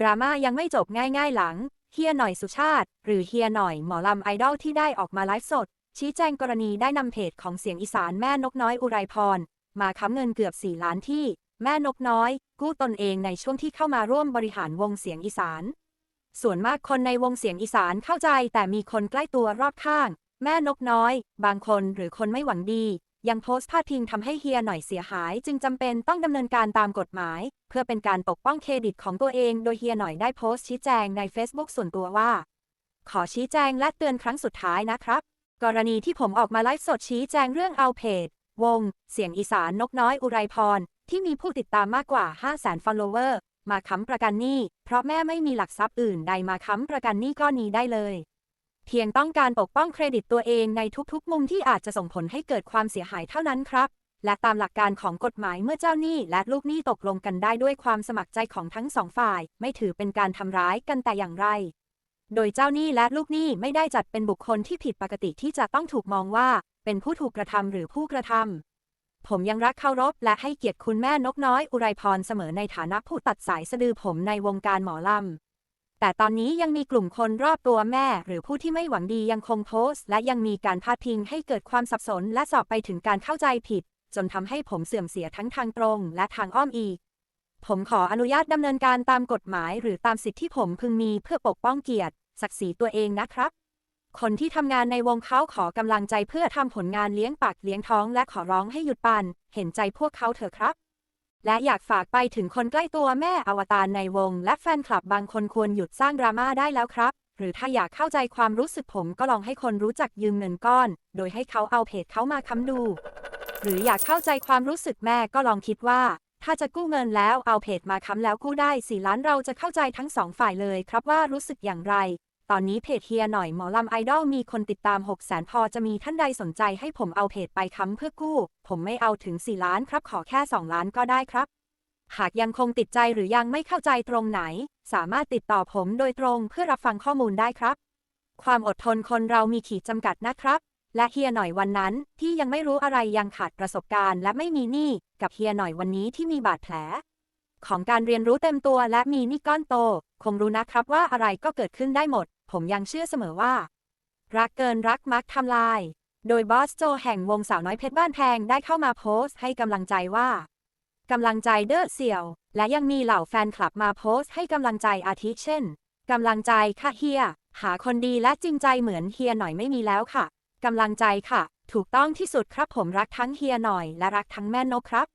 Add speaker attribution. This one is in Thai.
Speaker 1: ดราม่ายังไม่จบง่ายๆหลัง เฮียหน่อยสุชาติ หรือเฮียหน่อยหมอลำไอดอลที่ได้ออกมาไลฟ์สด ชี้แจงกรณีได้นำเพจของเสียงอีสานแม่นกน้อยอุไรพร มาค้ำเงินเกือบ 4 ล้านที่ แม่นกน้อย กู้ตนเองในช่วงที่เข้ามาร่วมบริหารวงเสียงอีสาน ส่วนมากคนในวงเสียงอีสานเข้าใจแต่มีคนใกล้ตัวรอบข้าง แม่นกน้อย บางคนหรือคนไม่หวังดี ยังโพสต์พาดพิงทำให้เฮียหน่อยเสียหาย จึงจำเป็นต้องดำเนินการตามกฎหมาย เพื่อเป็นการปกป้องเครดิตของตัวเอง โดยเฮียหน่อยได้โพสต์ชี้แจงใน Facebook ส่วนตัวว่า ขอชี้แจงและเตือนครั้งสุดท้ายนะครับ กรณีที่ผมออกมาไลฟ์สดชี้แจงเรื่องเอาเพจวง เสียงอีสานนกน้อยอุไรพร ที่มีผู้ติดตามมากกว่า 5 0 0 0 0 0 follower มาค้ำประกันหนี้ เพราะแม่ไม่มีหลักทรัพย์อื่นใดมาค้ำประกันหนี้ก้อนนี้ได้เลย เพียงต้องการปกป้องเครดิตตัวเองในทุกๆ มุมที่อาจจะส่งผลให้เกิดความเสียหายเท่านั้นครับ และตามหลักการของกฎหมายเมื่อเจ้าหนี้และลูกหนี้ตกลงกันได้ด้วยความสมัครใจของทั้งสองฝ่าย ไม่ถือเป็นการทำร้ายกันแต่อย่างไร โดยเจ้าหนี้และลูกหนี้ไม่ได้จัดเป็นบุคคลที่ผิดปกติที่จะต้องถูกมองว่า เป็นผู้ถูกกระทำหรือผู้กระทำผมยังรักเคารพและให้เกียรติคุณแม่นกน้อยอุไรพรเสมอในฐานะผู้ตัดสายสะดือผมในวงการหมอลำ แต่ตอนนี้ยังมีกลุ่มคนรอบตัวแม่ หรือผู้ที่ไม่หวังดียังคงโพสต์ และยังมีการพาดพิงให้เกิดความสับสน และสอบไปถึงการเข้าใจผิด จนทำให้ผมเสื่อมเสียทั้งทางตรง และทางอ้อมอีก ผมขออนุญาตดำเนินการตามกฎหมาย หรือตามสิทธิที่ผมพึงมีเพื่อปกป้องเกียรติศักดิ์ศรีตัวเองนะครับ คนที่ทำงานในวงเขาขอกำลังใจเพื่อทำผลงานเลี้ยงปากเลี้ยงท้อง และขอร้องให้หยุดปันเห็นใจพวกเขาเถอะครับ และอยากฝากไปถึงคนใกล้ตัวแม่อวตารในวง และแฟนคลับบางคนควรหยุดสร้างดราม่าได้แล้วครับ หรือถ้าอยากเข้าใจความรู้สึกผมก็ลองให้คนรู้จักยืมเงินก้อน โดยให้เขาเอาเพจเขามาค้ำดู หรืออยากเข้าใจความรู้สึกแม่ก็ลองคิดว่า ถ้าจะกู้เงินแล้วเอาเพจมาค้ำแล้วกู้ได้สี่ล้านเราจะเข้าใจทั้งสองฝ่ายเลยครับว่ารู้สึกอย่างไร ตอนนี้เพจเฮียหน่อยหมอลำไอดอลมีคนติดตาม6 0 0 0 0 0พอจะมีท่านใดสนใจให้ผมเอาเพจไปค้ำเพื่อกู้ ผมไม่เอาถึง 4 ล้านครับขอแค่ 2 ล้านก็ได้ครับ หากยังคงติดใจหรือยังไม่เข้าใจตรงไหน สามารถติดต่อผมโดยตรงเพื่อรับฟังข้อมูลได้ครับ ความอดทนคนเรามีขีดจำกัดนะครับ และเฮียหน่อยวันนั้นที่ยังไม่รู้อะไรยังขาดประสบการณ์ และไม่มีหนี้กับเฮียหน่อยวันนี้ที่มีบาดแผลของการเรียนรู้เต็มตัวและมีนี้ก้อนโต คงรู้นะครับว่าอะไรก็เกิดขึ้นได้หมด ผมยังเชื่อเสมอว่า รักเกินรักมักทำลาย โดยบอสโจแห่งวงสาวน้อยเพชรบ้านแพงได้เข้ามาโพสต์ให้กำลังใจว่ากำลังใจเด้อเสี่ยว และยังมีเหล่าแฟนคลับมาโพสต์ให้กำลังใจอาทิเช่นกำลังใจค่ะเฮีย หาคนดีและจริงใจเหมือนเฮียหน่อยไม่มีแล้วค่ะกำลังใจค่ะ ถูกต้องที่สุดครับผมรักทั้งเฮียหน่อยและรักทั้งแม่นกครับ